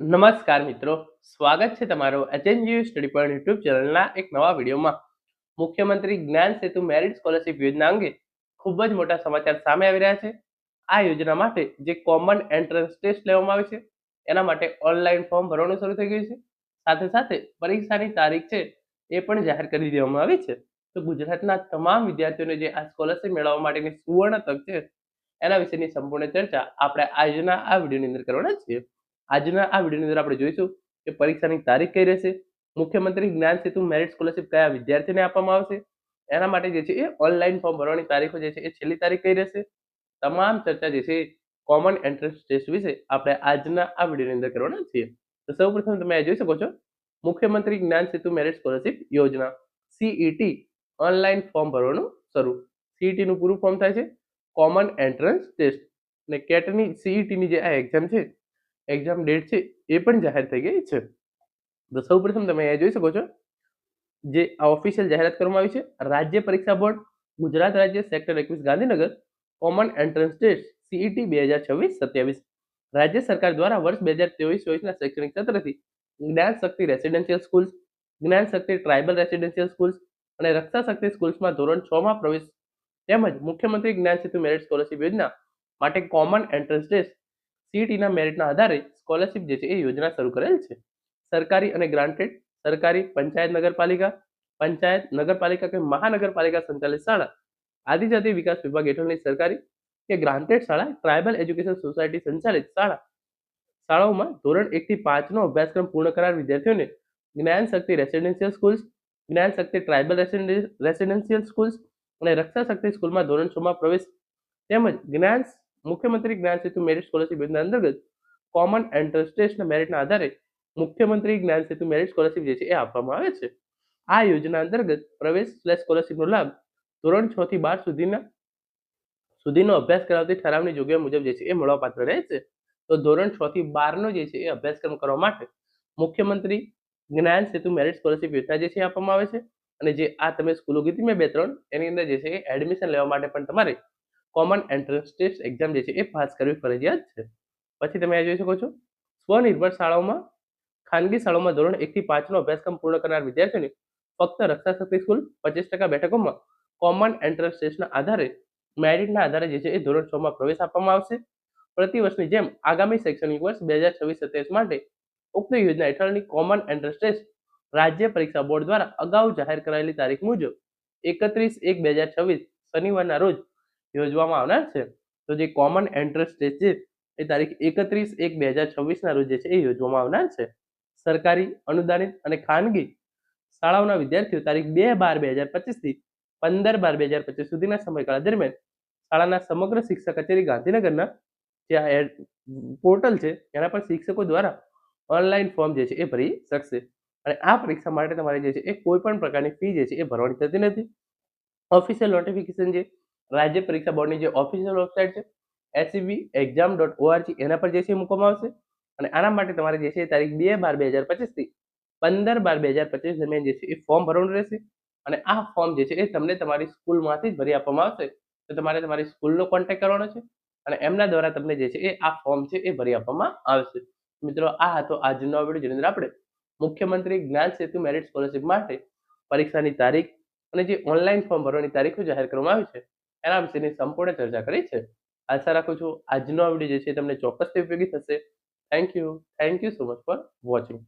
નમસ્કાર મિત્રો. સ્વાગત છે તમારો એચએનજીયુ સ્ટડી પોઈન્ટ યુટ્યુબ ચેનલના એક નવા વિડીયોમાં. મુખ્યમંત્રી જ્ઞાન સેતુ મેરિટ સ્કોલરશિપ યોજના અંગે ખૂબ જ મોટા સમાચાર સામે આવી રહ્યા છે. આ યોજના માટે જે કોમન એન્ટ્રન્સ ટેસ્ટ લેવામાં આવે છે, એના માટે ઓનલાઈન ફોર્મ ભરવાનું શરૂ થઈ ગયું છે. સાથે સાથે પરીક્ષાની તારીખ છે, એ પણ જાહેર કરી દેવામાં આવી છે. તો ગુજરાતના તમામ વિદ્યાર્થીઓને જે આ સ્કોલરશિપ મેળવવા માટેની સુવર્ણ તક છે, એના વિશેની સંપૂર્ણ ચર્ચા આપણે આજના આ વિડીયોની અંદર કરવાના છીએ. આજના આ વિડીયોની અંદર આપણે જોઈશું કે પરીક્ષાની તારીખ કઈ રહેશે, મુખ્યમંત્રી જ્ઞાન સેતુ મેરિટ સ્કોલરશિપ કયા વિદ્યાર્થીને આપવામાં આવશે, એના માટે જે છે એ ઓનલાઈન ફોર્મ ભરવાની તારીખો જે છે એ છેલ્લી તારીખ કઈ રહેશે, તમામ ચર્ચા જે છે કોમન એન્ટ્રન્સ ટેસ્ટ વિશે આપણે આજના આ વિડીયોની અંદર કરવાના છીએ. તો સૌપ્રથમ તમે જોઈ શકો છો, મુખ્યમંત્રી જ્ઞાન સેતુ મેરિટ સ્કોલરશિપ યોજના સીઈટી ઓનલાઈન ફોર્મ ભરવાનું શરૂ. સીઈટી નું પૂરું ફોર્મ થાય છે કોમન એન્ટ્રન્સ ટેસ્ટ. અને કેટની સીઈટીની જે આ એક્ઝામ છે એક્ઝામ ડેટ છે, એ પણ જાહેર થઈ ગઈ છે. તો સૌ પ્રથમ તમે અહીંયા જોઈ શકો છો, જે આ ઓફિશિયલ જાહેરાત કરવામાં આવી છે, રાજ્ય પરીક્ષા બોર્ડ, ગુજરાત રાજ્ય સેક્ટર એકવીસ, Gandhinagar common entrance test CET બે હજાર છવ્વીસ, સત્યાવીસ. રાજ્ય સરકાર દ્વારા વર્ષ બે હજાર ત્રેવીસ ચોવીસના શૈક્ષણિક સત્રથી જ્ઞાન શક્તિ રેસિડેન્શિયલ સ્કૂલ્સ જ્ઞાન શક્તિ ટ્રાઇબલ રેસિડેન્શિયલ સ્કૂલ્સ અને રક્ષા શક્તિ સ્કૂલ્સમાં ધોરણ છ માં પ્રવેશ તેમજ મુખ્યમંત્રી જ્ઞાન સેતુ મેરિટ સ્કોલરશિપ યોજના માટે કોમન એન્ટ્રન્સ ટેસ્ટ સીઈટીના મેરિટના આધારે સ્કોલરશિપ જે છે એ યોજના શરૂ કરેલ છે. સરકારી અને ગ્રાન્ટેડ સરકારી પંચાયત નગરપાલિકા પંચાયત નગરપાલિકા કે મહાનગરપાલિકા સંચાલિત શાળા, આદિજાતિ વિકાસ વિભાગ હેઠળની સરકારી કે ગ્રાન્ટેડ શાળા ટ્રાઇબલ એજ્યુકેશન સોસાયટી સંચાલિત શાળા. શાળાઓમાં ધોરણ એકથી પાંચનો અભ્યાસક્રમ પૂર્ણ કરનાર વિદ્યાર્થીઓને જ્ઞાન શક્તિ રેસિડેન્શિયલ સ્કૂલ્સ જ્ઞાન શક્તિ ટ્રાઇબલ રેસિડેન્શિયલ સ્કૂલ્સ અને રક્ષા શક્તિ સ્કૂલમાં ધોરણ છમાં પ્રવેશ તેમજ જ્ઞાન મુખ્યમંત્રી જ્ઞાન સેતુ મેરિટ સ્કોલરશિપ યોજના અંતર્ગત કોમન એન્ટ્રન્સ ટેસ્ટના મેરિટના આધારે મુખ્યમંત્રી જ્ઞાન સેતુ મેરિટ સ્કોલરશિપ જે છે એ આપવામાં આવે છે. આ યોજના અંતર્ગત પ્રવેશ સ્લેશ સ્કોલરશિપનો લાભ ધોરણ છ થી બાર સુધીના સુધીનો અભ્યાસ કરાવતી ઠરાવની જોગવાઈ મુજબ જે છે એ મળવાપાત્ર રહે છે. તો ધોરણ છ થી બારનો જે છે એ અભ્યાસક્રમ કરવા માટે મુખ્યમંત્રી જ્ઞાન સેતુ મેરિટ સ્કોલરશિપ યોજના જે છે આપવામાં આવે છે. અને જે આ તમે સ્કૂલો કીધી મેં બે ત્રણ, એની અંદર જે છે એડમિશન લેવા માટે પણ તમારે કોમન એન્ટ્રન્સ ટેસ્ટ એક્ઝામ જે છે એ પાસ કરવી ફરજિયાત છે. પછી તમે આ જોઈ શકો છો, સ્વનિર્ભર શાળાઓમાં, ખાનગી શાળાઓમાં ધોરણ એકથી પાંચનો અભ્યાસક્રમ પૂર્ણ કરનાર વિદ્યાર્થીઓને ફક્ત રક્ષા શક્તિ સ્કૂલ પચીસ ટકા બેઠકોમાં કોમન એન્ટ્રન્સ ટેસ્ટના આધારે મેરિટના આધારે જે છે એ ધોરણ છ માં પ્રવેશ આપવામાં આવશે. પ્રતિ વર્ષની જેમ આગામી શૈક્ષણિક વર્ષ બે હજાર છવ્વીસ સત્યાવીસ માટે ઉક્ત યોજના હેઠળની કોમન એન્ટ્રન્સ ટેસ્ટ રાજ્ય પરીક્ષા બોર્ડ દ્વારા અગાઉ જાહેર કરાયેલી તારીખ મુજબ એકત્રીસ એક બે હજાર છવ્વીસ શનિવારના રોજ યોજવામાં આવનાર છે. તો જે કોમન એન્ટ્રન્સ ટેસ્ટ છે, એ તારીખ એકત્રીસ એક બે હજાર છવ્વીસના રોજ છે, એ યોજવામાં આવનાર છે. સરકારી, અનુદાનિત અને ખાનગી શાળાઓના વિદ્યાર્થીઓ તારીખ બે બાર બે હજાર પચીસથી પંદર બાર બે હજાર પચીસ સુધીના સમયગાળા દરમિયાન શાળાના સમગ્ર શિક્ષક કચેરી ગાંધીનગરના જે આ પોર્ટલ છે, એના પર શિક્ષકો દ્વારા ઓનલાઈન ફોર્મ જે છે, એ ભરી શકશે. અને આ પરીક્ષા માટે તમારે જે છે, એ કોઈ પણ પ્રકારની ફી જે છે, એ ભરવાની થતી નથી. ઓફિશિયલ નોટિફિકેશન જે રાજ્ય પરીક્ષા બોર્ડની જે ઓફિશિયલ વેબસાઇટ છે SCB exam dot O R G એના પર જે છે મૂકવામાં આવશે. અને આના માટે તમારે જે છે તારીખ બે બાર બે હજાર પચીસથી પંદર બાર બે હજાર પચીસ દરમિયાન જે છે એ ફોર્મ ભરવાનું રહેશે. અને આ ફોર્મ જે છે એ તમને તમારી સ્કૂલમાંથી જ ભરી આપવામાં આવશે. તો તમારે તમારી સ્કૂલનો કોન્ટેક્ટ કરવાનો છે અને એમના દ્વારા તમને જે છે એ આ ફોર્મ છે એ ભરી આપવામાં આવશે. મિત્રો, આ હતો આજનો વીડિયો. જેની અંદર આપણે મુખ્યમંત્રી જ્ઞાન સેતુ મેરિટ સ્કોલરશિપ માટે પરીક્ષાની તારીખ અને જે ઓનલાઈન ફોર્મ ભરવાની તારીખો જાહેર કરવામાં આવી છે એના વિશેની સંપૂર્ણ ચર્ચા કરી છે. આશા રાખું છું આજનો વીડિયો જે છે તમને ચોક્કસથી ઉપયોગી થશે. Thank you thank you so much for watching